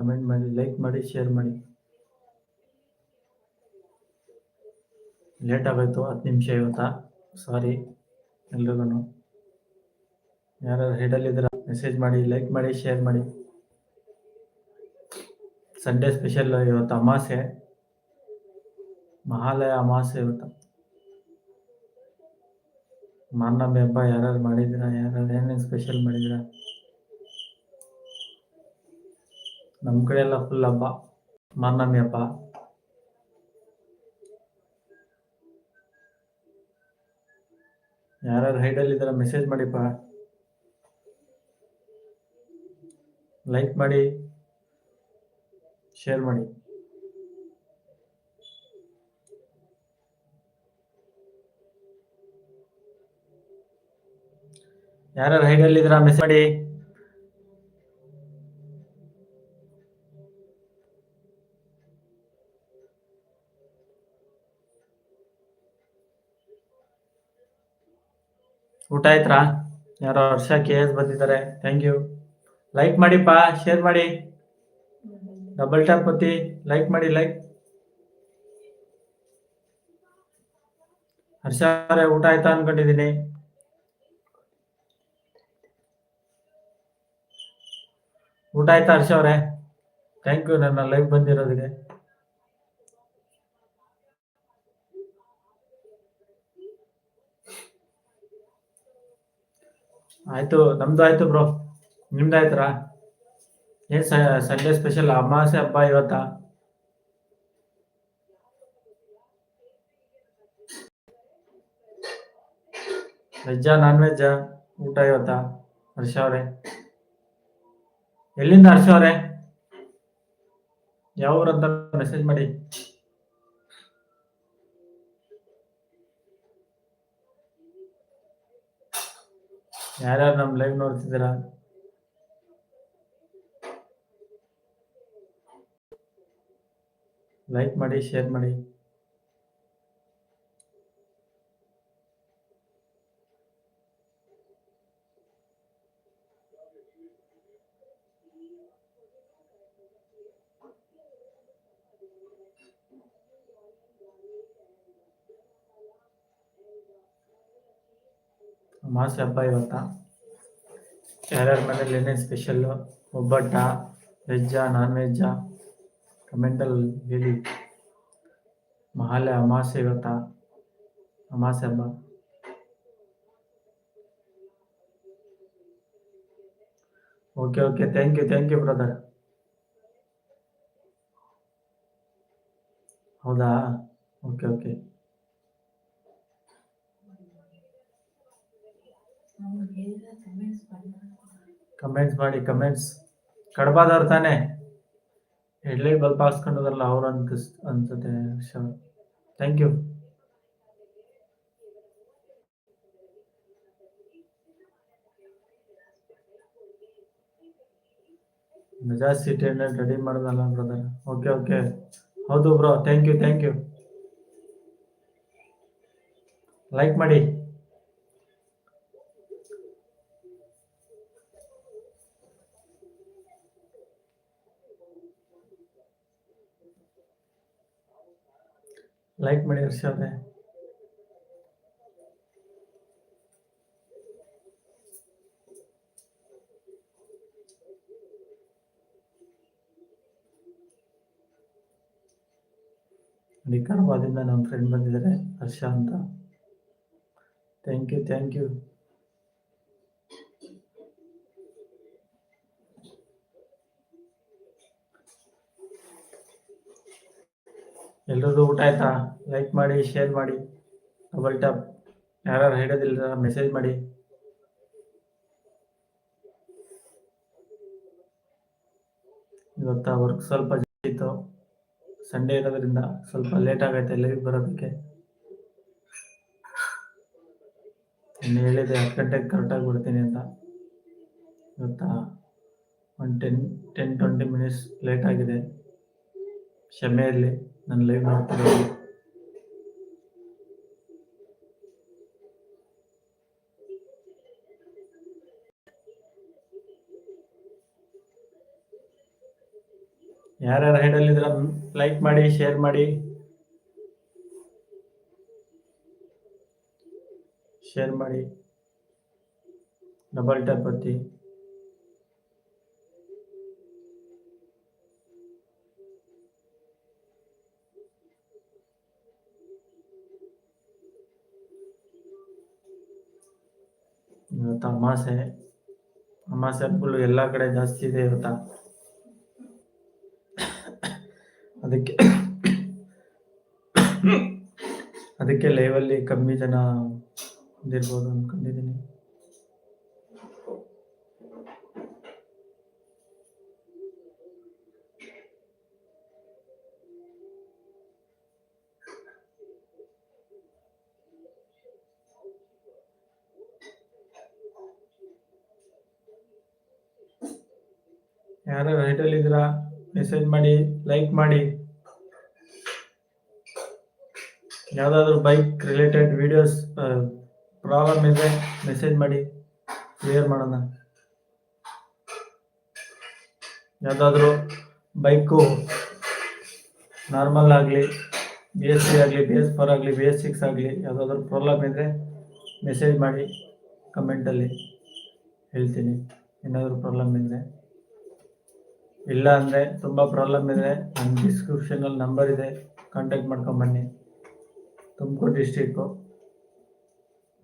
Comment ಮಾಡಿ like ಮಾಡಿ share ಮಾಡಿ. ಲೇಟ್ ಆಗೋಯ್ತು, ಹತ್ತು ನಿಮಿಷ ಇವತ್ತಾ? ಸಾರಿ ಎಲ್ರಿಗೂ ಯಾರು ಹೆಡಲ್ಲಿದ್ದೀರ ಮೆಸೇಜ್ ಮಾಡಿ ಲೈಕ್ ಮಾಡಿ ಶೇರ್ ಮಾಡಿ. ಸಂಡೇ ಸ್ಪೆಷಲ್ ಇವತ್ತು ಅಮಾಸೆ. ಮಹಾಲಯ ಅಮಾಸೆ ಇವತ್ತು. ಮಾರ್ನಮಿ ಹಬ್ಬ ಯಾರ್ಯಾರು ಮಾಡಿದ್ದೀರಾ ಯಾರ್ಯಾರು ಏನೇನು ಸ್ಪೆಷಲ್ ಮಾಡಿದ್ದೀರಾ? ನಮ್ಮ ಕಡೆ ಎಲ್ಲ ಫುಲ್ ಹಬ್ಬ. ಮಾರ್ನಮಿ ಹಬ್ಬ. ಯಾರ್ಯಾರು ಹೈಡಲ್ಲಿದ್ದೀರಾ ಮೆಸೇಜ್ ಮಾಡಿಪ್ಪ. ಲೈಕ್ ಮಾಡಿ ಶೇರ್ ಮಾಡಿ. ಯಾರ್ಯಾರು ಇದ್ರ ಮೆಸೇಜ್ ಮಾಡಿ. ಊಟ ಆಯ್ತ್ರಾ? ಯಾರೋ ಹರ್ಷ ಕೆ ಎಸ್ ಬಂದಿದ್ದಾರೆ. ಥ್ಯಾಂಕ್ ಯು ಲೈಕ್ ಮಾಡಿಪ್ಪ ಶೇರ್ ಮಾಡಿ. ಡಬಲ್ ಟ್ಯಾಪ್ ಒತ್ತಿ ಲೈಕ್ ಮಾಡಿ ಲೈಕ್ ಹರ್ಷ ಅವರೇ, ಊಟ ಆಯ್ತಾ ಅನ್ಕೊಂಡಿದ್ದೀನಿ. ಊಟ ಆಯ್ತಾ ಹರ್ಷ ಅವರೇ? ಥ್ಯಾಂಕ್ ಯು ನನ್ನ ಲೈಕ್ ಬಂದಿರೋದಕ್ಕೆ. ಆಯ್ತು, ನಮ್ದು ಆಯ್ತು ಬ್ರೋ ನಿಮ್ದು ಆಯ್ತರ? ಏನ್ ಸಂಡೇ ಸ್ಪೆಷಲ್ ಅಮಾವಾಸ್ಯೆ ಹಬ್ಬ ಇವತ್ತ? ವೆಜ್ಜಾ ನಾನ್ ವೆಜ್ಜಾ ಊಟ ಇವತ್ತ, ಹರ್ಷ ಅವ್ರೆ? ಎಲ್ಲಿಂದ ಹರ್ಷ ಅವ್ರೆ? ಯಾವ ಊರಂತ ಮೆಸೇಜ್ ಮಾಡಿ. ಯಾರ್ಯಾರು ನಮ್ ಲೈವ್ ನೋಡ್ತಿದ್ದೀರಾ? ಲೈಕ್ ಮಾಡಿ ಶೇರ್ ಮಾಡಿ. ಅಮಾವಾಸ್ಯೆ ಹಬ್ಬ ಇವತ್ತ. ಯಾರ್ಯಾರ ಮನೇಲಿ ಏನೇನು ಸ್ಪೆಷಲ್ಲು ಒಬ್ಬಟ್ಟ, ವೆಜ್ಜಾ ನಾನ್ ವೆಜ್ಜಾ ಕಮೆಂಟಲ್ಲಿ ಹೇಳಿ. ಮಹಾಲಯ ಅಮಾಸೆ ಇವತ್ತ. ಅಮಾಸೆ ಹಬ್ಬ. Okay okay thank you thank you brother ಹೌದಾ? ಓಕೆ ಓಕೆ ಕಮೆಂಟ್ಸ್ ಮಾಡಿ ಕಮೆಂಟ್ಸ್ ಕಡಬಾದವ್ರು ತಾನೆ? ಹೆಡ್ಲೈಟ್ ಬಲ್ಪ್ ಹಾಕ್ಸ್ಕೊಂಡದ್ರಲ್ಲ ಅವ್ರು ಅಂತ ಅನ್ಸುತ್ತೆ ಥ್ಯಾಂಕ್ ಯು ಜಾಸ್ತಿ ಸಿಟಿಯನ್ನು ರೆಡಿ ಮಾಡೋದಲ್ಲ ಬ್ರದರ್ ಓಕೆ ಓಕೆ ಹೌದು bro thank you thank you like ಮಾಡಿ. ಲೈಕ್ ಮಾಡಿ ಹರ್ಷ ಅವರೇ ವಿಕಾರಾಬಾದಿಂದ ನಮ್ಮ ಫ್ರೆಂಡ್ ಬಂದಿದ್ದಾರೆ ಹರ್ಷ ಅಂತ ಥ್ಯಾಂಕ್ ಯು ಥ್ಯಾಂಕ್ ಯು ಎಲ್ರದ್ದು ಊಟ ಆಯ್ತಾ? ಲೈಕ್ ಮಾಡಿ ಶೇರ್ ಮಾಡಿ. ಡಬಲ್ ಟ್ಯಾಪ್ ಯಾರು ಹೇಳೋದಿಲ್ಲ ಮೆಸೇಜ್ ಮಾಡಿ. ಇವತ್ತ ವರ್ಕ್ ಸ್ವಲ್ಪ ಇತ್ತು. ಸಂಡೇ ಇರೋದ್ರಿಂದ ಸ್ವಲ್ಪ ಲೇಟ್ ಆಗೈತೆ ಲೈವ್ ಬರೋದಕ್ಕೆ. ಇನ್ನು ಹೇಳಿದೆ ಹತ್ತು ಗಂಟೆಗೆ ಕರೆಕ್ಟಾಗಿ ಬಿಡ್ತೀನಿ ಅಂತ. ಇವತ್ತ ಒಂದು ten ten twenty minutes late ಆಗಿದೆ. ಕ್ಷಮೆ ಇರಲಿ ನನ್ನ ಲೈವ್ ನೋಡ್ತಿರೋದು ಯಾರ್ಯಾರ ಹೈಡಲ್ಲಿದ್ರ ಲೈಕ್ ಮಾಡಿ ಶೇರ್ ಮಾಡಿ. ಶೇರ್ ಮಾಡಿ. ಡಬಲ್ ಟ್ಯಾಪ್ ಒತ್ತಿ. ಇವತ್ತು ಅಮಾಸೆ. ಅಮಾಸೆ ಫುಲ್ ಎಲ್ಲ ಕಡೆ ಜಾಸ್ತಿ ಇದೆ ಇವತ್ತ. ಅದಕ್ಕೆ ಅದಕ್ಕೆ ಲೈವಲ್ಲಿ ಕಮ್ಮಿ ಜನ ಇದಿರ್ಬೋದು ಅನ್ಕೊಂಡಿದ್ದೀನಿ ಯಾರು ರೈಟಲ್ಲಿ ಇದ್ದೀರಾ ಮೆಸೇಜ್ ಮಾಡಿ ಲೈಕ್ ಮಾಡಿ. ಯಾವುದಾದ್ರೂ ಬೈಕ್ ರಿಲೇಟೆಡ್ ವಿಡಿಯೋಸ್ ಪ್ರಾಬ್ಲಮ್ ಇದ್ರೆ ಮೆಸೇಜ್ ಮಾಡಿ ಕ್ಲಿಯರ್ ಮಾಡೋಣ. ಯಾವುದಾದ್ರೂ ಬೈಕು ನಾರ್ಮಲ್ ಆಗಲಿ ಬಿ ಎಸ್ ಸಿ ಆಗಲಿ ಬಿ ಎಸ್ ಫೋರ್ ಆಗಲಿ ಬಿ ಎಸ್ ಸಿಕ್ಸ್ ಆಗಲಿ, ಯಾವುದಾದ್ರೂ ಪ್ರಾಬ್ಲಮ್ ಇದ್ದರೆ ಮೆಸೇಜ್ ಮಾಡಿ ಕಮೆಂಟಲ್ಲಿ ಹೇಳ್ತೀನಿ. ಏನಾದರೂ ಪ್ರಾಬ್ಲಮ್ ಇದ್ದರೆ ಇಲ್ಲ ಅಂದರೆ ತುಂಬ ಪ್ರಾಬ್ಲಮ್ ಇದೆ. ನನ್ನ ಡಿಸ್ಕ್ರಿಪ್ಷನಲ್ಲಿ ನಂಬರ್ ಇದೆ. Contact ಮಾಡ್ಕೊಂಬನ್ನಿ Tumakuru district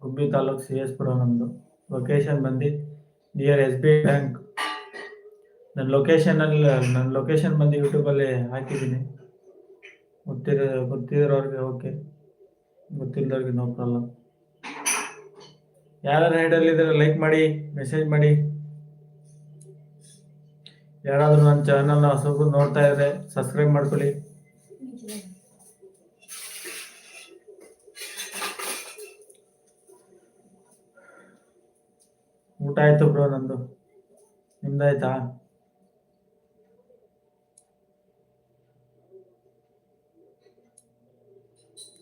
Gubbi taluk C S Pura ನಮ್ಮದು ಲೊಕೇಶನ್ ಬಂದು near S B I bank ನನ್ನ ಲೊಕೇಶನಲ್ಲಿ ನನ್ನ ಲೊಕೇಶನ್ ಬಂದು ಯೂಟ್ಯೂಬಲ್ಲಿ ಹಾಕಿದ್ದೀನಿ. ಗೊತ್ತಿರೋ, ಗೊತ್ತಿರೋರಿಗೆ ಓಕೆ ಗೊತ್ತಿಲ್ಲದವ್ರಿಗೆ ನೋ ಪ್ರಾಬ್ಲಮ್ ಯಾರು ಹೈಡಲ್ಲಿದ್ರೆ ಲೈಕ್ ಮಾಡಿ ಮೆಸೇಜ್ ಮಾಡಿ. ಯಾರಾದರೂ ನನ್ನ ಚಾನಲ್ನ ಹೊಸಬು ನೋಡ್ತಾ ಇದ್ರೆ ಸಬ್ಸ್ಕ್ರೈಬ್ ಮಾಡ್ಕೊಳ್ಳಿ. ಊಟ ಆಯ್ತು ಬ್ರೋ ನಂದು. ನಿಮ್ದಾಯ್ತಾ?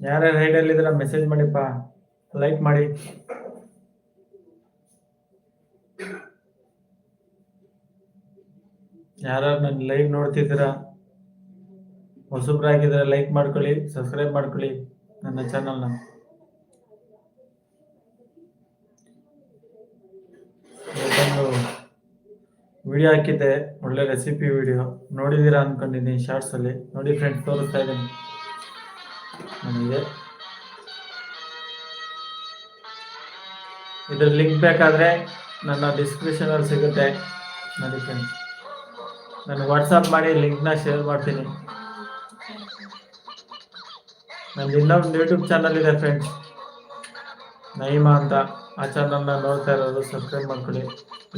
ಯಾರ್ಯಾರು ರೈಡಲ್ಲಿದ್ದೀರ ಮೆಸೇಜ್ ಮಾಡಿಪ್ಪ. ಲೈಕ್ ಮಾಡಿ. ಯಾರು ನನ್ನ ಲೈವ್ ನೋಡ್ತಿದ್ದೀರಾ ಹೊಸಬ್ರಾಗಿದ್ರೆ ಲೈಕ್ ಮಾಡ್ಕೊಳ್ಳಿ ಸಬ್ಸ್ಕ್ರೈಬ್ ಮಾಡ್ಕೊಳ್ಳಿ ನನ್ನ ಚಾನಲ್ನ ವಿಡಿಯೋ ಹಾಕಿದ್ದೆ, ಒಳ್ಳೆ ರೆಸಿಪಿ ವಿಡಿಯೋ ನೋಡಿದ್ದೀರಾ ಅನ್ಕೊಂಡಿದ್ದೀನಿ ಶಾರ್ಟ್ಸಲ್ಲಿ ನೋಡಿ ಫ್ರೆಂಡ್ಸ್ ತೋರಿಸ್ತಾ ಇದ್ದೀನಿ. ನನಗೆ. ಇದ್ರ ಲಿಂಕ್ ಬೇಕಾದರೆ ನನ್ನ ಡಿಸ್ಕ್ರಿಪ್ಷನಲ್ಲಿ ಸಿಗುತ್ತೆ. ನೋಡಿ ಫ್ರೆಂಡ್ಸ್ ನಾನು ವಾಟ್ಸಪ್ ಮಾಡಿ ಲಿಂಕ್ನ ಶೇರ್ ಮಾಡ್ತೀನಿ. ನಂದು ಇನ್ನೊಂದು ಯೂಟ್ಯೂಬ್ ಚಾನಲ್ ಇದೆ ಫ್ರೆಂಡ್ಸ್ ನೈಮಾ ಅಂತ. ಆ ಚಾನಲ್ನ ನೋಡ್ತಾ ಇರೋದು ಸಬ್ಸ್ಕ್ರೈಬ್ ಮಾಡ್ಕೊಳ್ಳಿ.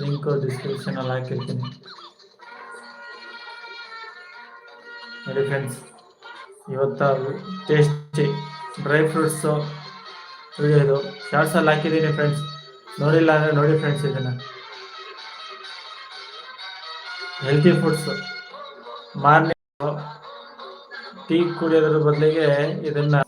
ಲಿಂಕು ಡಿಸ್ಕ್ರಿಪ್ಷನಲ್ಲಿ ಹಾಕಿರ್ತೀನಿ. ನೋಡಿ ಫ್ರೆಂಡ್ಸ್ ಇವತ್ತ ಟೇಸ್ಟಿ ಡ್ರೈ ಫ್ರೂಟ್ಸು ವಿಡಿಯೋ ಶಾರ್ಟ್ಸಲ್ಲಿ ಹಾಕಿದ್ದೀನಿ ಫ್ರೆಂಡ್ಸ್ ನೋಡಿಲ್ಲ ಅಂದರೆ ನೋಡಿ ಫ್ರೆಂಡ್ಸ್ ಇದನ್ನು. ಹೆಲ್ತಿ ಫುಡ್ಸ್ ಮಾರ್ನಿಂಗ್ ಟೀ ಕುಡಿಯೋದ್ರ ಬದಲಿಗೆ ಇದನ್ನು